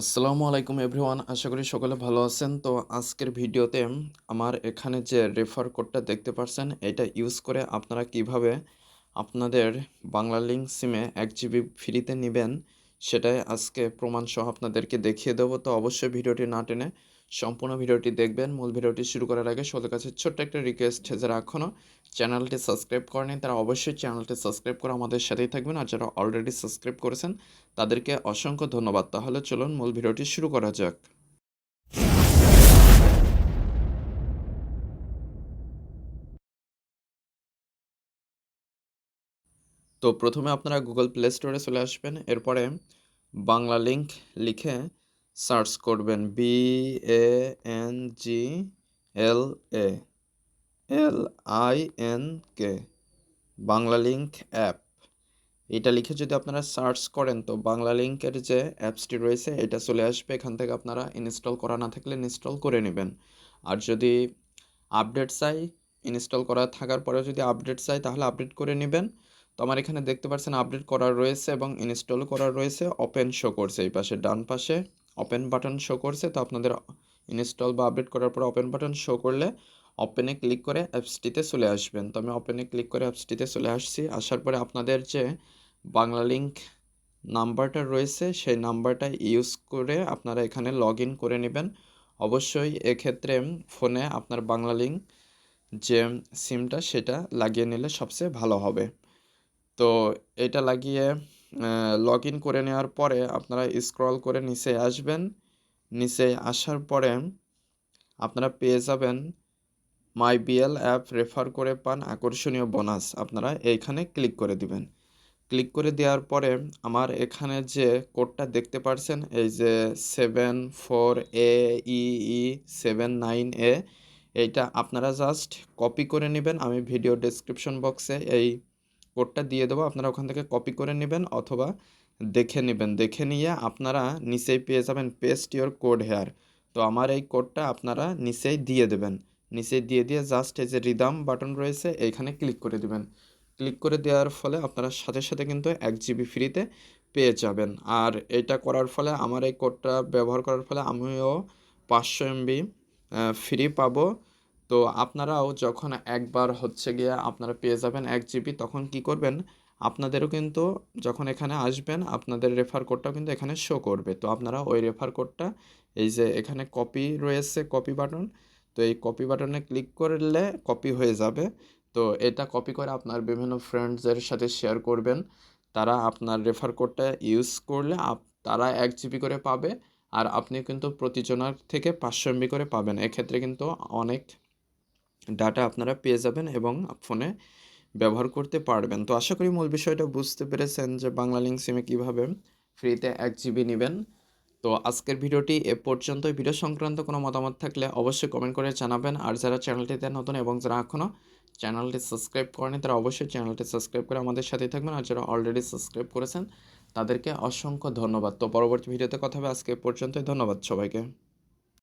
আসসালামু আলাইকুম এভরিওয়ান, আশা করি সকলে ভালো আছেন। তো আজকের ভিডিওতে আমার এখানে যে রেফার কোডটা দেখতে পারছেন, এটা ইউজ করে আপনারা কীভাবে আপনাদের বাংলা লিঙ্ক সিমে এক জিবি ফ্রিতে নেবেন, সেটাই আজকে প্রমাণসহ আপনাদেরকে দেখিয়ে দেবো। তো অবশ্যই ভিডিওটি না টেনে সম্পূর্ণ ভিডিওটি দেখবেন। মূল ভিডিওটি শুরু করার আগে সদের কাছে ছোট্ট একটা রিকোয়েস্ট যারা এখনও চ্যানেলটি সাবস্ক্রাইব করেনি তারা অবশ্যই চ্যানেলটি সাবস্ক্রাইব করে আমাদের সাথেই থাকবেন। আর যারা অলরেডি সাবস্ক্রাইব করেছেন, তাদেরকে অসংখ্য ধন্যবাদ। তাহলে চলুন মূল ভিডিওটি শুরু করা যাক। তো প্রথমে আপনারা গুগল প্লে স্টোরে চলে আসবেন। এরপরে বাংলা লিঙ্ক লিখে সার্চ করবেন B A N G L A L I N K Bangla link app এটা লিখে যদি আপনারা সার্চ করেন, তো বাংলা লিঙ্কের যে অ্যাপসটি রয়েছে, এটা চলে আসবে। এখান থেকে আপনারা ইনস্টল করা না থাকলে ইনস্টল করে নেবেন। আর যদি আপডেট চাই ইনস্টল করা থাকার পরে যদি আপডেট চাই, তাহলে আপডেট করে নেবেন। তো আমার এখানে দেখতে পাচ্ছেন আপডেট করা রয়েছে এবং ইনস্টল করা রয়েছে ওপেন শো করছে এই পাশে, ডান পাশে। ওপেন বাটন শো করছে, তো আপনাদের ইনস্টল বা আপডেট করার পর ওপেন বাটন শো করলে ওপেনে ক্লিক করে অ্যাপসটিতে চলে আসবেন। তো আমি ওপেনে ক্লিক করে অ্যাপসটিতে চলে আসছি। আসার পরে আপনাদের যে বাংলা লিঙ্ক নাম্বারটা রয়েছে, সেই নাম্বারটা ইউজ করে আপনারা এখানে লগ করে নেবেন। অবশ্যই এক্ষেত্রে ফোনে আপনার বাংলা লিঙ্ক যে সিমটা সেটা লাগিয়ে নিলে সবচেয়ে ভালো হবে। তো এটা লাগিয়ে লগ ইন করে নেওয়ার পরে আপনারা স্ক্রল করে নিচে আসবেন। নিচে আসার পরে আপনারা পেয়ে যাবেন মাই বিএল অ্যাপ রেফার করে পান, আকর্ষণীয় বোনাস আপনারা এইখানে ক্লিক করে দিবেন। ক্লিক করে দেওয়ার পরে আমার এখানে যে কোডটা দেখতে পাচ্ছেন এই যে seven four A E seven nine A এইটা আপনারা জাস্ট কপি করে নেবেন। আমি ভিডিও ডেসক্রিপশন বক্সে এই কোডটা দিয়ে দেবো। আপনারা ওখান থেকে কপি করে নেবেন অথবা দেখে নেবেন। দেখে নিয়ে আপনারা নিচেই পেয়ে যাবেন পেস্ট ইওর কোড হেয়ার তো আমার এই কোডটা আপনারা নিচেই দিয়ে দেবেন। নিচেই দিয়ে দিয়ে জাস্ট এই যে রিদাম বাটন রয়েছে, এইখানে ক্লিক করে দেবেন। ক্লিক করে দেওয়ার ফলে আপনারা সাথে সাথে কিন্তু এক জিবি ফ্রিতে পেয়ে যাবেন। আর এটা করার ফলে আমার এই কোডটা ব্যবহার করার ফলে আমিও পাঁচশো এমবি ফ্রি পাবো। তো আপনারাও যখন একবার হচ্ছে গিয়ে আপনারা পেয়ে যাবেন এক জিবি তখন কি করবেন? আপনাদেরও কিন্তু যখন এখানে আসবেন, আপনাদের রেফার কোডটাও কিন্তু এখানে শো করবে। তো আপনারা ওই রেফার কোডটা এই যে এখানে কপি রয়েছে কপি বাটন তো এই কপি বাটনে ক্লিক করলে কপি হয়ে যাবে। তো এটা কপি করে আপনার বিভিন্ন ফ্রেন্ডসদের সাথে শেয়ার করবেন। তারা আপনার রেফার কোডটা ইউজ করলে তারা এক জিবি করে পাবে, আর আপনি কিন্তু প্রতিজনার থেকে পাঁচশো এমবি করে পাবেন। এক্ষেত্রে কিন্তু অনেক ডাটা আপনারা পেয়ে যাবেন এবং ফোনে ব্যবহার করতে পারবেন। তো আশা করি মূল বিষয়টা বুঝতে পেরেছেন যে বাংলা লিঙ্ক সিমে কীভাবে ফ্রিতে এক জিবি নেবেন। তো আজকের ভিডিওটি এ পর্যন্ত ভিডিও সংক্রান্ত কোনো মতামত থাকলে অবশ্যই কমেন্ট করে জানাবেন। আর যারা চ্যানেলটিতে নতুন এবং যারা এখনও চ্যানেলটি সাবস্ক্রাইব করেনি, তারা অবশ্যই চ্যানেলটি সাবস্ক্রাইব করে আমাদের সাথেই থাকবেন। আর যারা অলরেডি সাবস্ক্রাইব করেছেন, তাদেরকে অসংখ্য ধন্যবাদ। তো পরবর্তী ভিডিওতে কথা হবে। আজকে পর্যন্তই। ধন্যবাদ সবাইকে।